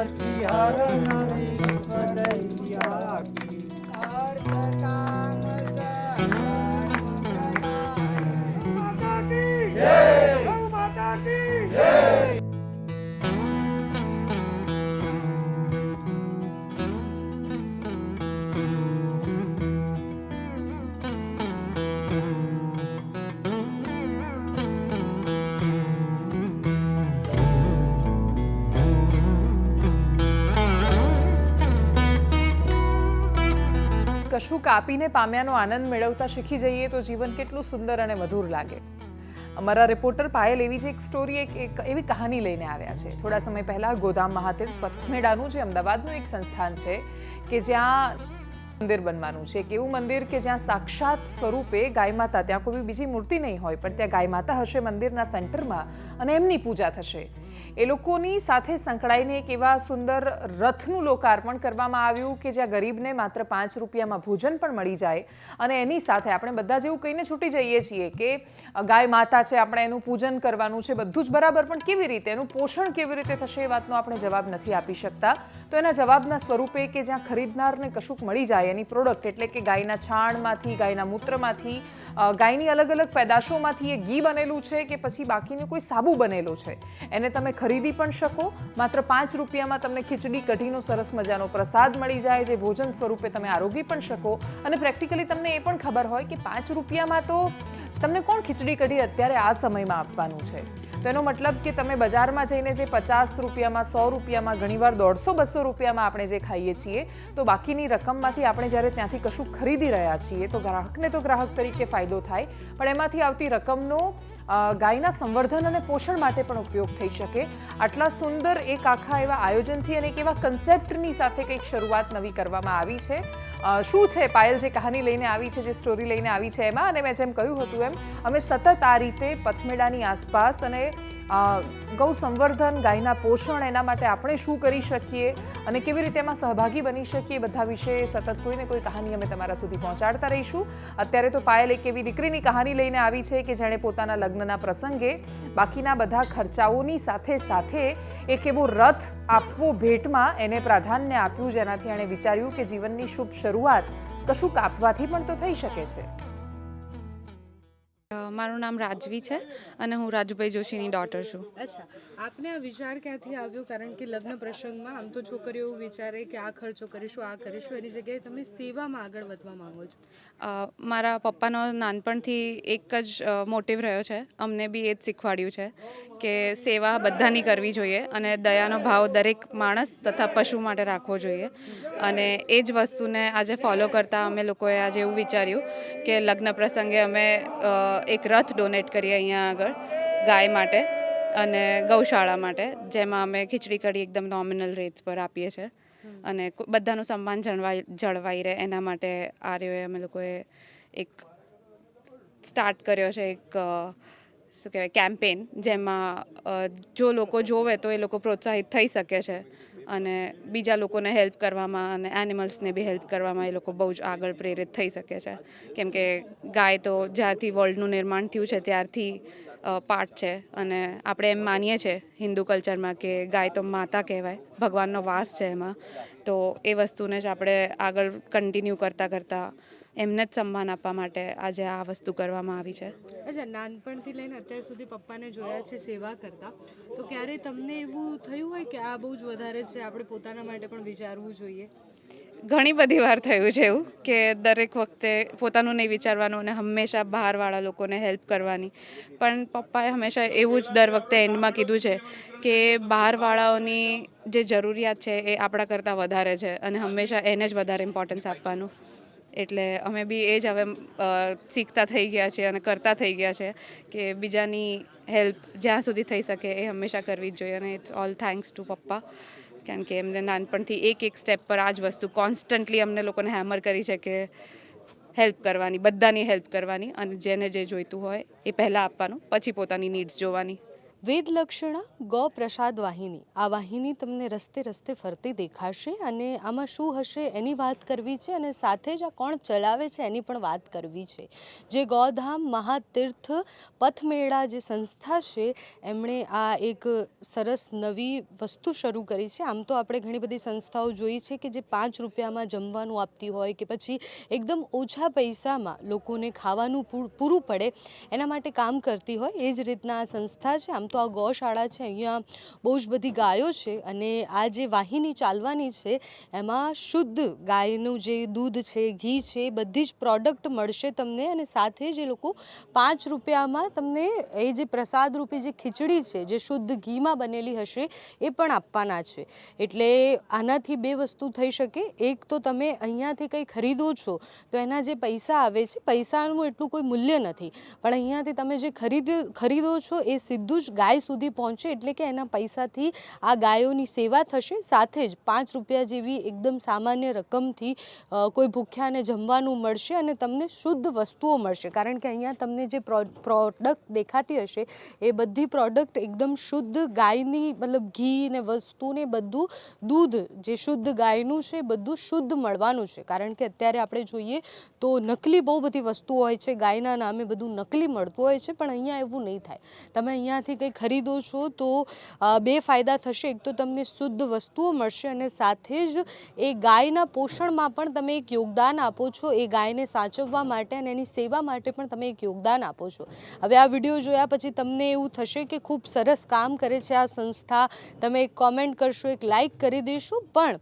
નથી હર કશું કાપીને પામ્યાનો આનંદ મેળવતા શીખી જઈએ તો જીવન કેટલું સુંદર અને મધુર લાગે. અમારા રિપોર્ટર પાયલ એવી જ એક સ્ટોરી એક એવી કહાની લઈને આવ્યા છે. થોડા સમય પહેલા ગોદામ મહાતીર્થ પથમેડાનું જે અમદાવાદનું એક સંસ્થાન છે, કે જ્યાં મંદિર બનવાનું છે, એક એવું મંદિર કે જ્યાં સાક્ષાત સ્વરૂપે ગાય માતા, ત્યાં કોઈ બીજી મૂર્તિ નહીં હોય, પણ ત્યાં ગાય માતા હશે મંદિરના સેન્ટરમાં અને એમની પૂજા થશે. એ લોકોની સાથે સંકળાઈને એક એવા સુંદર રથનું લોકાર્પણ કરવામાં આવ્યું કે જ્યાં ગરીબને માત્ર પાંચ રૂપિયામાં ભોજન પણ મળી જાય. અને એની સાથે આપણે બધા જેવું કહીને છૂટી જઈએ છીએ કે ગાય માતા છે, આપણે એનું પૂજન કરવાનું છે, બધું જ બરાબર, પણ કેવી રીતે, એનું પોષણ કેવી રીતે થશે એ વાતનો આપણે જવાબ નથી આપી શકતા. તો એના જવાબના સ્વરૂપે કે જ્યાં ખરીદનારને કશુંક મળી જાય એની પ્રોડક્ટ એટલે કે ગાયના છાણમાંથી, ગાયના મૂત્રમાંથી ગાયની અલગ અલગ પેદાશોમાંથી એ ઘી બનેલું છે કે પછી બાકીનું કોઈ સાબુ બનેલો છે. એને તમે ખરીદી પણ શકો. માત્ર પાંચ રૂપિયામાં તમને ખીચડી, કઢીનો સરસ મજાનો પ્રસાદ મળી જાય જે ભોજન સ્વરૂપે તમે આરોગી પણ શકો. અને પ્રેક્ટિકલી તમને એ પણ ખબર હોય કે પાંચ રૂપિયામાં તો તમને કોણ ખીચડી, કઢી અત્યારે આ સમયમાં આપવાનું છે? તો એનો મતલબ કે તમે બજારમાં જઈને જે પચાસ રૂપિયામાં, સો રૂપિયામાં, ઘણીવાર દોઢસો, બસો રૂપિયામાં આપણે જે ખાઈએ છીએ, તો બાકીની રકમમાંથી આપણે જ્યારે ત્યાંથી કશું ખરીદી રહ્યા છીએ, તો ગ્રાહકને તો ગ્રાહક તરીકે ફાયદો થાય, પણ એમાંથી આવતી રકમનો ગાયના સંવર્ધન અને પોષણ માટે પણ ઉપયોગ થઈ શકે. આટલા સુંદર એક આખા એવા આયોજનથી અને એક એવા કન્સેપ્ટની સાથે કંઈક શરૂઆત નવી કરવામાં આવી છે. શું છે પાયલ જે કહાની લઈને આવી છે, જે સ્ટોરી લઈને આવી છે એમાં? અને મેં જેમ કહ્યું હતું એમ, અમે સતત આ રીતે પથમેડાની આસપાસ અને ગૌ સંવર્ધન ગાયના પોષણ, એના માટે આપણે શું કરી શકીએ અને કેવી રીતે એમાં સહભાગી બની શકીએ બધા વિશે સતત કોઈને કોઈ કહાની અમે તમારા સુધી પહોંચાડતા રહીશું. અત્યારે તો પાયલ એક એવી દીકરીની કહાની લઈને આવી છે કે જેણે પોતાના લગ્નના પ્રસંગે બાકીના બધા ખર્ચાઓની સાથે સાથે એક એવો રથ આપવો ભેટમાં એને પ્રાધાન્ય આપ્યું, જેનાથી એણે વિચાર્યું કે જીવનની શુભ શરૂઆત કશું કાપવાથી પણ તો થઈ શકે છે. મારું નામ રાજવી છે અને હું રાજુભાઈ જોશીની ડોટર છું. અચ્છા. આપને આ વિચાર ક્યાંથી આવ્યો? કારણ કે લગ્ન પ્રસંગમાં આમ તો છોકરીઓ એવું વિચારે કે આ ખર્ચો કરીશું આ કરીશું એની જગ્યાએ તમે સેવામાં આગળ વધવા માંગો છો. મારા પપ્પાનો નાનપણથી એક જ મોટિવ રહ્યો છે. અમને બી એ જ શીખવાડ્યું છે કે સેવા બધાની કરવી જોઈએ અને દયાનો ભાવ દરેક માણસ તથા પશુ માટે રાખવો જોઈએ. અને એ જ વસ્તુને આજે ફોલો કરતાં અમે લોકોએ આજે એવું વિચાર્યું કે લગ્ન પ્રસંગે અમે એક રથ ડોનેટ કરીએ અહીંયા આગળ, ગાય માટે અને ગૌશાળા માટે, જેમાં અમે ખીચડી કઢી એકદમ નોમિનલ રેટ્સ પર આપીએ છીએ. અને બધાનું સન્માન જળવાઈ જળવાઈ રહે. એના માટે આર્યોએ અમે લોકોએ એક સ્ટાર્ટ કર્યો છે એક શું કહેવાય કેમ્પેન જેમાં જો લોકો જોવે તો એ લોકો પ્રોત્સાહિત થઈ શકે છે. અને બીજા લોકોને હેલ્પ કરવામાં અને એનિમલ્સને બી હેલ્પ કરવામાં એ લોકો બહુ જ આગળ પ્રેરિત થઈ શકે છે. કેમ કે ગાય તો જ્યારથી વર્લ્ડનું નિર્માણ થયું છે, ત્યારથી પાર્ટ છે અને આપણે એમ માનીએ છીએ હિન્દુ કલ્ચરમાં કે ગાય તો માતા કહેવાય, ભગવાનનો વાસ છે એમાં. તો એ વસ્તુને જ આપણે આગળ કન્ટિન્યુ કરતાં કરતાં એમને જ સન્માન આપવા માટે આજે આ વસ્તુ કરવામાં આવી છે. અચ્છા નાનપણથી લઈને અત્યાર સુધી પપ્પાને જોયા છે સેવા કરતા. તો ક્યારે તમને એવું થયું હોય કે આ બહુ જ વધારે છે આપણે પોતાના માટે પણ વિચારવું જોઈએ? ઘણી બધી વાર થયું છે એવું કે દરેક વખતે પોતાનું નહીં વિચારવાનું અને હંમેશા બહારવાળા લોકોને હેલ્પ કરવાની. પણ પપ્પાએ હંમેશા એવું જ દર વખતે એન્ડમાં કીધું છે કે બહારવાળાઓની જે જરૂરિયાત છે એ આપણા કરતાં વધારે છે અને હંમેશા એને જ વધારે ઇમ્પોર્ટન્સ આપવાનું. એટલે અમે બી એ જ હવે શીખતા થઈ ગયા છે અને કરતા થઈ ગયા છે કે બીજાની હેલ્પ જ્યાં સુધી થઈ શકે એ હંમેશા કરવી જ જોઈએ અને ઇટ્સ ઓલ થેન્ક્સ ટુ પપ્પા. કારણ કે એમને નાનપણથી એક એક સ્ટેપ પર આ જ વસ્તુ કોન્સ્ટન્ટલી અમને લોકોને હેમર કરી છે કે હેલ્પ કરવાની, બધાની હેલ્પ કરવાની અને જેને જે જોઈતું હોય એ પહેલાં આપવાનું, પછી પોતાની નીડ્સ જોવાની. વેદલક્ષણા ગૌ પ્રસાદ વાહિની. આ વાહિની તમને રસ્તે રસ્તે ફરતી દેખાશે અને આમાં શું હશે એની વાત કરવી છે અને સાથે જ આ કોણ ચલાવે છે એની પણ વાત કરવી છે. જે ગૌધામ મહાતીર્થ પથમેળા જે સંસ્થા છે, એમણે આ એક સરસ નવી વસ્તુ શરૂ કરી છે. આમ તો આપણે ઘણી બધી સંસ્થાઓ જોઈ છે કે જે પાંચ રૂપિયામાં જમવાનું આપતી હોય કે પછી એકદમ ઓછા પૈસામાં લોકોને ખાવાનું પૂરું પડે એના માટે કામ કરતી હોય, એ જ રીતના આ સંસ્થા છે. આમ તો આ ગૌશાળા છે, અહીંયા બહુ જ બધી ગાયો છે અને આ જે વાહિની ચાલવાની છે, એમાં શુદ્ધ ગાયનું જે દૂધ છે, ઘી છે, બધી જ પ્રોડક્ટ મળશે તમને અને સાથે જ લોકો પાંચ રૂપિયામાં તમને એ જે પ્રસાદ રૂપી જે ખીચડી છે, જે શુદ્ધ ઘીમાં બનેલી હશે, એ પણ આપવાના છે. એટલે આનાથી બે વસ્તુ થઈ શકે. એક તો તમે અહીંયાથી કંઈ ખરીદો છો, તો એના જે પૈસા આવે છે, પૈસાનું એટલું કોઈ મૂલ્ય નથી. પણ અહીંયાથી તમે જે ખરીદ, ખરીદો છો, એ સીધું જ ગાય સુધી પહોંચે એટલે કે એના પૈસાથી આ ગાયોની સેવા થશે. સાથે જ પાંચ રૂપિયા જેવી એકદમ સામાન્ય રકમથી કોઈ ભૂખ્યાને જમવાનું મળશે અને તમને શુદ્ધ વસ્તુઓ મળશે. કારણ કે અહીંયા તમને જે પ્રોડક્ટ દેખાતી હશે, એ બધી પ્રોડક્ટ એકદમ શુદ્ધ ગાયની, મતલબ ઘી ને વસ્તુ ને બધું, દૂધ જે શુદ્ધ ગાયનું છે, બધું શુદ્ધ મળવાનું છે. કારણ કે અત્યારે આપણે જોઈએ તો નકલી બહુ બધી વસ્તુઓ હોય છે, ગાયના નામે બધું નકલી મળતું હોય છે, પણ અહીંયા એવું નહીં થાય. તમે અહીંયાથી કંઈ ખરીદો છો, તો બે ફાયદા થશે. એક તો તમને શુદ્ધ વસ્તુઓ મળશે અને સાથે જ એ ગાયના પોષણમાં પણ તમે એક યોગદાન આપો છો. એ ગાયને સાચવવા માટે અને એની સેવા માટે પણ તમે એક યોગદાન આપો છો. હવે આ વીડિયો જોયા પછી તમને એવું થશે કે ખૂબ સરસ કામ કરે છે આ સંસ્થા. તમે એક કોમેન્ટ કરશો, એક લાઈક કરી દેશો. પણ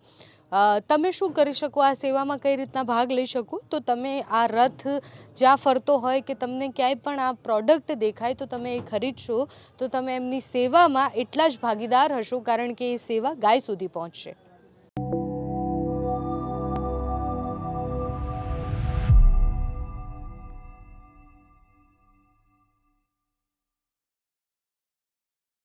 તમે શું કરી શકો? આ સેવામાં કઈ રીતના ભાગ લઈ શકો? તો તમે આ રથ જ્યાં ફરતો હોય કે તમને ક્યાંય પણ આ પ્રોડક્ટ દેખાય તો તમે એ ખરીદશો. તો તમે એમની સેવામાં એટલા જ ભાગીદાર હશો કારણ કે એ સેવા ગાય સુધી પહોંચશે.